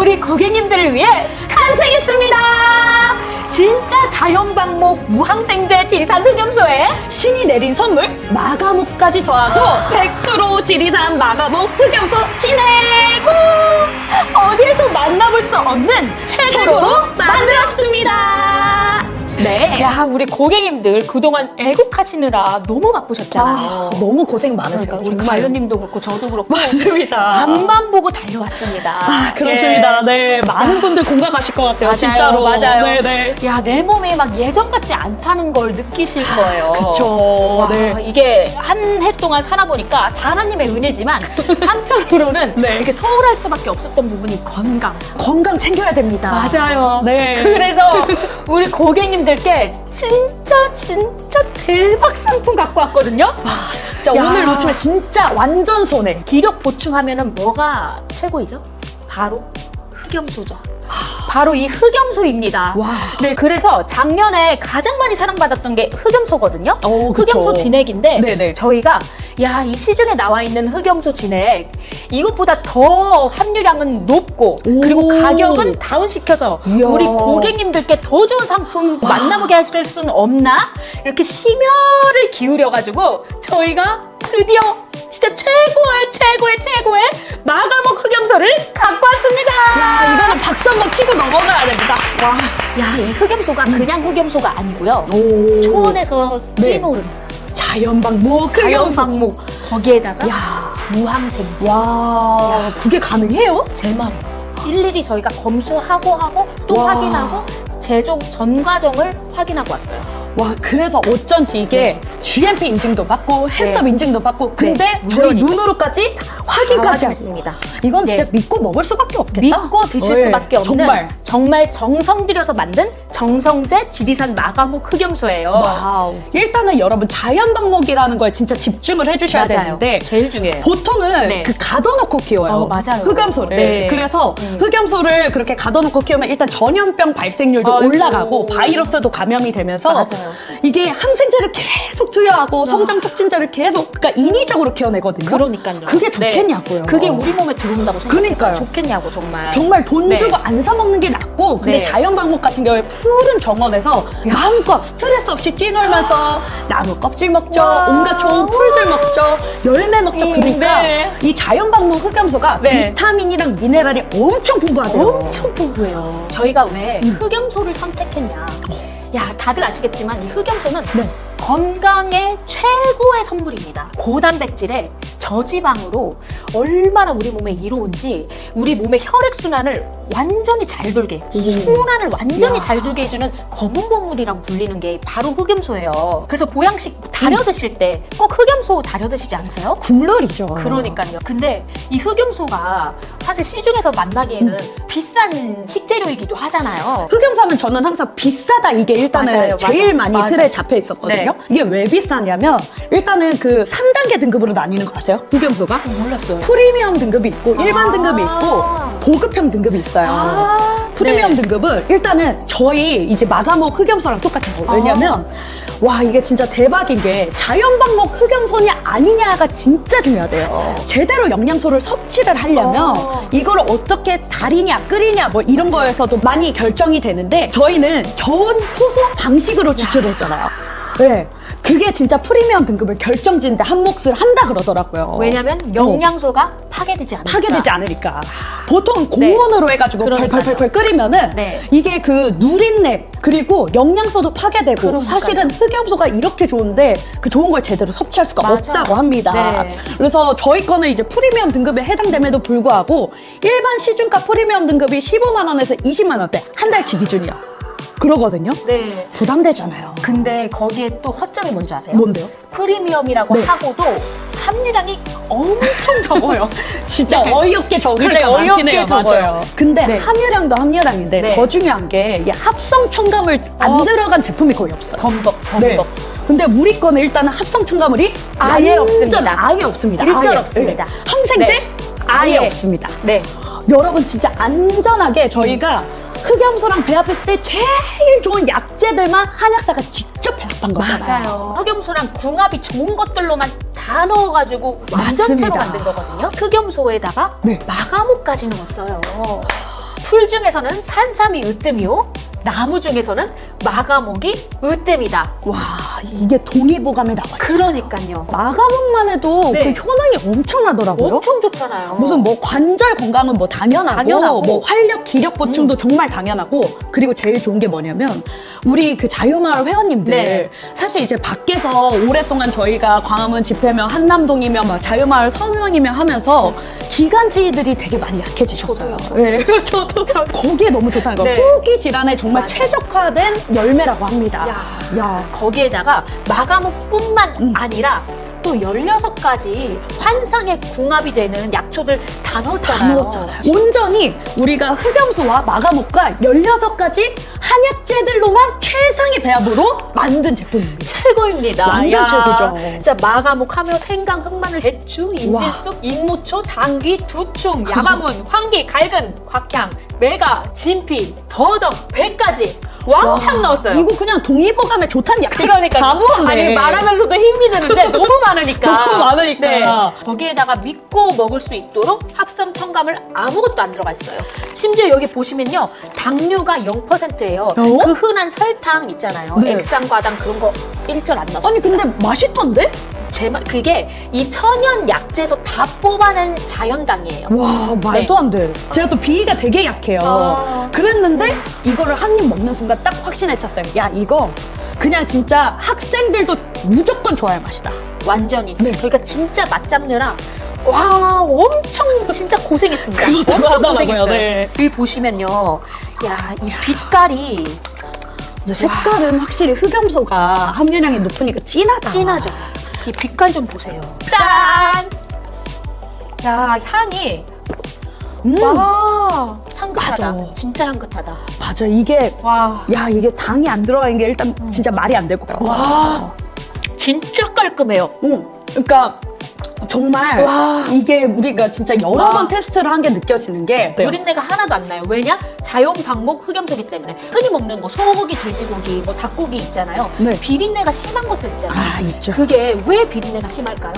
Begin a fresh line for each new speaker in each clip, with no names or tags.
우리 고객님들을 위해 탄생했습니다. 진짜 자연방목 무항생제 지리산 흑염소에 신이 내린 선물 마가목까지 더하고 100% 지리산 마가목 흑염소 진액! 우! 네. 야, 우리 고객님들 그동안 애국하시느라 너무 바쁘셨잖아요.
아, 너무 고생 많으세요.
그러니까 우리
정말.
가연님도 그렇고 저도 그렇고
맞습니다.
앞만 보고 달려왔습니다.
아, 그렇습니다. 네, 많은
야.
분들 공감하실 것 같아요.
맞아요,
진짜로.
맞아요.
네, 네.
야, 내 몸이 막 예전 같지 않다는 걸 느끼실 거예요.
그쵸.
와,
네.
이게 한 해 동안 살아보니까 다 하나님의 은혜지만 한편으로는
네.
이렇게 서운할 수밖에 없었던 부분이 건강.
건강 챙겨야 됩니다.
맞아요.
네.
그래서 우리 고객님들께 진짜 진짜 대박 상품 갖고 왔거든요.
와, 진짜
야.
오늘 놓치면 진짜 완전 손해.
기력 보충하면은 뭐가 최고이죠? 바로 흑염소죠. 바로 이 흑염소입니다.
와.
네, 그래서 작년에 가장 많이 사랑받았던 게 흑염소거든요.
어, 그쵸.
흑염소 진액인데
네네.
저희가 야, 이 시중에 나와 있는 흑염소 진액 이것보다 더 함유량은 높고
오.
그리고 가격은 다운시켜서
이야.
우리 고객님들께 더 좋은 상품 만나보게 하실 수는 없나? 이렇게 심혈을 기울여 가지고 저희가 드디어 진짜 최고의 최고의 최고의 마가목 흑염소를 갖고 왔습니다.
아, 이거는 박수 한 번 치고 넘어가야 됩니다. 와.
야, 이 흑염소가 그냥 흑염소가 아니고요.
오.
초원에서
네.
뛰노른
자연방목 흑염소.
자연방목 거기에다가
야.
무항생
와. 그게 가능해요?
제 말이 일일이 저희가 검수하고 하고 또
와.
확인하고 제조 전 과정을 확인하고 왔어요.
와, 그래서 어쩐지 이게 GMP 인증도 받고 헬스업 인증도 받고 근데
네,
저희
물론이죠.
눈으로까지 확인까지 하고
확인했습니다.
이건
네.
진짜 믿고 먹을 수밖에 없겠다.
믿고 드실
네,
수밖에 없는
정말.
정말 정성 들여서 만든 정성제 지리산 마가목 흑염소예요.
와우. 일단은 여러분 자연 방목이라는 거에 진짜 집중을 해주셔야. 되는데
제일 중요해요.
보통은
네.
그 가둬놓고 키워요.
어, 맞아요.
흑염소를.
네.
그래서
음.
흑염소를 그렇게 가둬놓고 키우면 일단 전염병 발생률도
아이고.
올라가고 바이러스도 감염이 되면서
맞아요.
이게 항생제를 계속 투여하고 성장 촉진제를 계속 그러니까 인위적으로 키워내거든요.
그러니까요.
그게
네.
좋겠냐고요.
그게 우리 몸에 들어온다고 생각해요.
그러니까요.
좋겠냐고 정말.
정말 돈
네.
주고 안 사 먹는 게 낫고 근데
네.
자연 방목 같은 경우에 푸른 정원에서 마음껏 스트레스 없이 뛰놀면서 나무 껍질 먹죠
와.
온갖 좋은 풀들 먹죠 열매 먹죠
음,
그러니까
네.
이 자연 방목 흑염소가
네.
비타민이랑 미네랄이 엄청 풍부하대요
엄청 풍부해요. 저희가 왜 흑염소를 선택했냐? 야, 다들 아시겠지만 이 흑염소는
네.
건강의 최고의 선물입니다. 고단백질에 저지방으로 얼마나 우리 몸에 이로운지 우리 몸의 혈액순환을 완전히 잘 돌게 순환을 완전히
야.
잘 돌게 해주는 검은 보물이라고 불리는 게 바로 흑염소예요. 그래서 보양식 다려 드실 때 꼭 흑염소 다려 드시지 않으세요?
국룰이죠
그러니까요. 근데 이 흑염소가 사실 시중에서 만나기에는 비싼 식재료이기도 하잖아요.
흑염소 하면 저는 항상 비싸다 이게 일단은
맞아요,
제일
맞아요.
많이
맞아요.
틀에 잡혀 있었거든요
네.
이게 왜 비싸냐면 일단은 그 3단계 등급으로 나뉘는 거 아세요? 흑염소가?
몰랐어요.
프리미엄 등급이 있고 일반
아.
등급이 있고 보급형 등급이 있어요.
아,
프리미엄
네.
등급은 일단은 저희 이제 마가목 흑염소랑 똑같은 거예요. 왜냐면 와 이게 진짜 대박인 게 자연방목 흑염소냐 아니냐가 진짜 중요하대요.
맞아요.
제대로 영양소를 섭취를 하려면
어.
이걸 어떻게 달이냐 끓이냐 뭐 이런 거에서도 많이 결정이 되는데 저희는 저온 효소 방식으로 추출했잖아요. 네. 그게 진짜 프리미엄 등급을 결정짓는데 한 몫을 한다 그러더라고요.
왜냐면 영양소가 파괴되지 않으니까.
파괴되지 않으니까. 보통 고온으로 해가지고
네. 그러니까요.
펄펄펄펄 끓이면은
네.
이게 그 누린내 그리고 영양소도 파괴되고
그러니까요.
사실은 흑염소가 이렇게 좋은데 그 좋은 걸 제대로 섭취할 수가
맞아요.
없다고 합니다.
네.
그래서 저희 거는 이제 프리미엄 등급에 해당됨에도 불구하고 일반 시중가 프리미엄 등급이 15만 원에서 20만 원대 한 달치 기준이야. 그러거든요.
네.
부담되잖아요.
근데 거기에 또 허점이 뭔지 아세요?
뭔데요?
프리미엄이라고
네.
하고도 함유량이 엄청 적어요.
진짜
네.
어이없게 적을
그래,
때가 많긴
어이없게
해요.
적어요.
맞아요. 근데
네.
함유량도 함유량인데
네.
더 중요한 게 이 합성 첨가물 안
어.
들어간 제품이 거의 없어요.
범벅,
네.
범벅.
근데 우리 거는 일단은 합성 첨가물이
아예 없습니다.
아예 없습니다.
일절
아예.
없습니다.
네. 항생제
네.
아예
아예.
없습니다.
네.
여러분 진짜 안전하게 저희가 흑염소랑 배합했을 때 제일 좋은 약재들만 한약사가 직접 배합한 거잖아요.
맞아요. 흑염소랑 궁합이 좋은 것들로만 다 넣어가지고 완전체로
맞습니다.
만든 거거든요. 흑염소에다가
네.
마가목까지 넣었어요. 풀 중에서는 산삼이 으뜸이요. 나무 중에서는 마가목이 으뜸이다.
와 이게 동의보감에 나와요.
그러니까요.
마감만 해도
네.
그 효능이 엄청나더라고요.
엄청 좋잖아요.
무슨 뭐 관절 건강은 뭐 당연하고,
당연하고. 음.
뭐 활력 기력 보충도 정말 당연하고 그리고 제일 좋은 게 뭐냐면 우리 그 자유마을 회원님들
네.
사실 이제 밖에서 오랫동안 저희가 광화문 집회면 한남동이면 막 자유마을 서명이면 하면서 기관지들이 되게 많이 약해지셨어요.
저도요.
네. 저도 거기에 너무 좋다는 거.
네.
호흡기 질환에 정말
맞아요.
최적화된 열매라고 합니다.
야.
야.
거기에다가 마가목뿐만
음.
아니라 또 16가지 환상의 궁합이 되는 약초들
다다
넣었잖아요.
넣었잖아요. 온전히 우리가 흑염소와 마가목과 16가지 한약재들로만 최상의 배합으로 만든 제품입니다.
최고입니다.
완전
야,
최고죠.
진짜 마가목 하면 생강, 흑마늘, 대추, 인진쑥, 인모초, 당귀, 두충, 야마문, 황기, 갈근, 곽향, 메가, 진피, 더덕, 배까지 왕창
와,
넣었어요.
이거 그냥 동의보감에 좋다는 약재
그러니까
다 부었네.
아니 말하면서도 힘이 드는데 너무 많으니까 네.
너무 많으니까.
거기에다가 믿고 먹을 수 있도록 합성 첨가물 아무것도 안 들어가 있어요. 심지어 여기 보시면요 당류가 0%예요.
어?
그 흔한 설탕 있잖아요.
네.
액상 과당 그런 거 1절 안 넣었어요.
아니 근데 맛있던데?
제 말, 그게 이 천연 약재에서 다 뽑아낸 자연당이에요.
와 말도 안 돼. 제가 또 비위가 되게 약해요.
네. 아.
그랬는데 이거를 한 입 먹는 순간 딱 확신에 찼어요. 야 이거 그냥 진짜 학생들도 무조건 좋아할 맛이다.
완전히.
네.
저희가 진짜 맛 잡느라 와 엄청 진짜 고생했습니다. 엄청
하더라고요. 네.
여기 보시면요, 야 이 빛깔이
색깔은 확실히 흑염소가 함유량이 높으니까 진하다.
진하죠. 이 빛깔 좀 보세요. 짠. 야 향이
음,
와 향긋하다.
맞아.
진짜 향긋하다.
맞아 이게
와.
야 이게 당이 안 들어가는 게 일단 진짜 말이 안 될 것 같아.
와. 진짜 깔끔해요.
응. 그러니까 정말
와.
이게 우리가 진짜 여러
와.
번 테스트를 한 게 느껴지는 게
누린내가 하나도 안 나요. 왜냐? 자연 방목 흑염소기 때문에 흔히 먹는 뭐 소고기, 돼지고기, 뭐 닭고기 있잖아요.
네.
비린내가 심한 것들 있잖아요.
아 있죠.
그게 왜 비린내가 심할까요?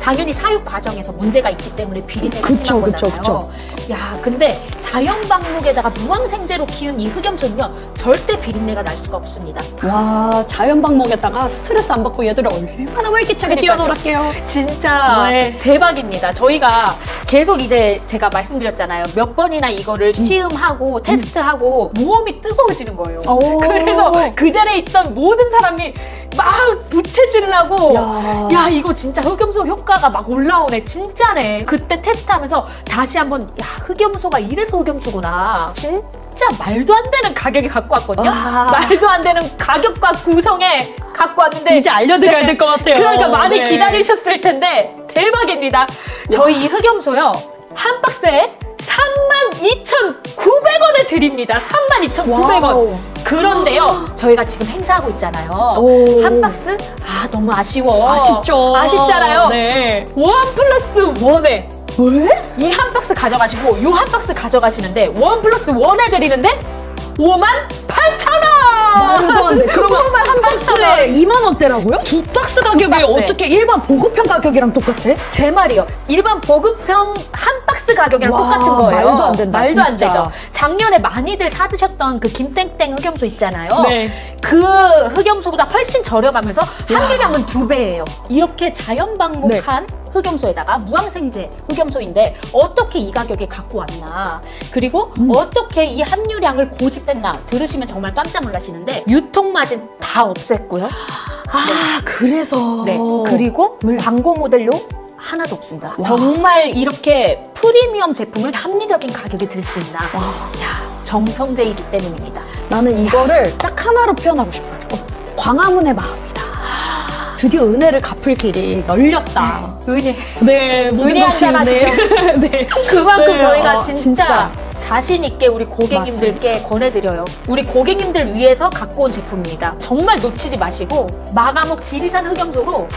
당연히 사육 과정에서 문제가 있기 때문에 비린내가
그쵸,
심한
그쵸,
거잖아요. 야, 근데 자연 방목에다가 무항생제로 키운 이 흑염소는요 절대 비린내가 날 수가 없습니다.
와 자연 방목에다가 스트레스 안 받고 얘들을 얼마나 활기차게
그러니까요.
뛰어놀았게요.
진짜
네.
대박입니다. 저희가 계속 이제 제가 말씀드렸잖아요. 몇 번이나 이거를 시음하고 테스트하고 몸이 뜨거워지는 거예요.
오.
그래서 그 자리에 있던 모든 사람이 막 부채질하고
야.
야 이거 진짜 흑염소 효과가 막 올라오네 진짜네 그때 테스트하면서 다시 한번 야 흑염소가 이래서 흑염소구나 진짜 말도 안 되는 가격에 갖고 왔거든요
와.
말도 안 되는 가격과 구성에 갖고 왔는데
이제 알려드려야 될것 같아요.
그러니까 많이
네.
기다리셨을 텐데 대박입니다. 저희 이 흑염소요 한 박스에 32,900원에 드립니다. 32,900원.
와우.
그런데요, 저희가 지금 행사하고 있잖아요.
오.
한 박스? 아, 너무 아쉬워.
아쉽죠.
아쉽잖아요.
네.
원 플러스 원에
왜?
이 한 박스 가져가시고 요 한 박스 가져가시는데 원 플러스 원에 드리는데 5만 8천 원!
말도 안 돼. 그러면 한 박스에 2만 원대라고요? 두 박스 가격이
박스에.
어떻게 일반 보급형 가격이랑 똑같아?
제 말이요. 일반 보급형 한 박스 가격이랑
와,
똑같은 거예요.
말도 안 된다,
말도 안
진짜.
되죠. 작년에 많이들 사드셨던 그 김땡땡 흑염소 있잖아요.
네.
그 흑염소보다 훨씬 저렴하면서 함유량은 두 배예요. 이렇게 자연 방목한
네.
흑염소에다가 무항생제 흑염소인데 어떻게 이 가격에 갖고 왔나? 그리고
음.
어떻게 이 함유량을 고집했나? 들으시면 정말 깜짝 놀라시는데 유통 마진 다 없앴고요.
아 그래서
네. 그리고
네.
광고 모델료 하나도 없습니다.
와.
정말 이렇게 프리미엄 제품을 합리적인 가격에 들 수 있나?
와.
야, 정성제이기 때문입니다.
나는 이거를 딱 하나로 표현하고 싶어요. 어, 광화문의 마음이다. 드디어 은혜를 갚을 길이 열렸다.
은혜.
네, 모든
은혜
것이
한잔
은혜.
하시죠.
네.
그만큼
네,
저희가
어,
진짜,
진짜.
자신 있게 우리 고객님들께 권해드려요. 우리 고객님들 위해서 갖고 온 제품입니다. 정말 놓치지 마시고 마가목 지리산 흑염소로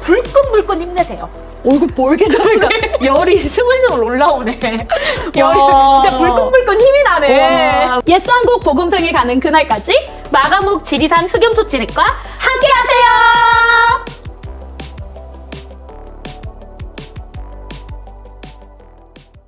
불끈불끈 힘내세요.
얼굴 볼게졌네.
열이 스물스물 올라오네. 열이
와.
진짜 불끈불끈 힘이 나네.
와. 옛상국 보금통이 가는 그날까지
마가목 지리산 흑염소 진액과 함께하세요.